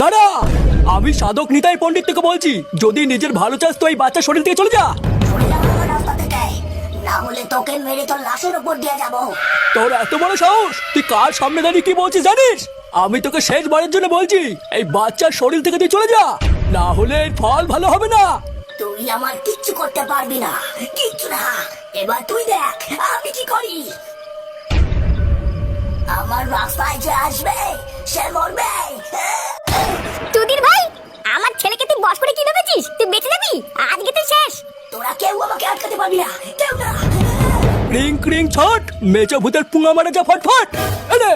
দাঁড়া আমি সাধক নিতাই পণ্ডিত থেকে বলছি, যদি নিজের ভালো চাস তো এই বাচ্চা শরীর থেকে চলে যা। তোর এত বড় সাহস? তুই কার সামনে দাঁড়িয়ে কি বলছিস জানিস? আমি তোকে জন্য বলছি, এই বাচ্চার শরীর থেকে তুই চলে যা, না হলে ফল ভালো হবে না। তুই আমার কিচ্ছু করতে পারবি না, কিচ্ছু না। এবার তুই দেখ, আমি কি করি? আমার রাস্তায় যে আসবে, সে মরবে। শেষ তোরা কেউ আমাকে আটকাতে পারবি না। কেউ না। রিং ক্রিং ছট। মেচো ভূতের পুঙা মারা যা ফটফট। এনে।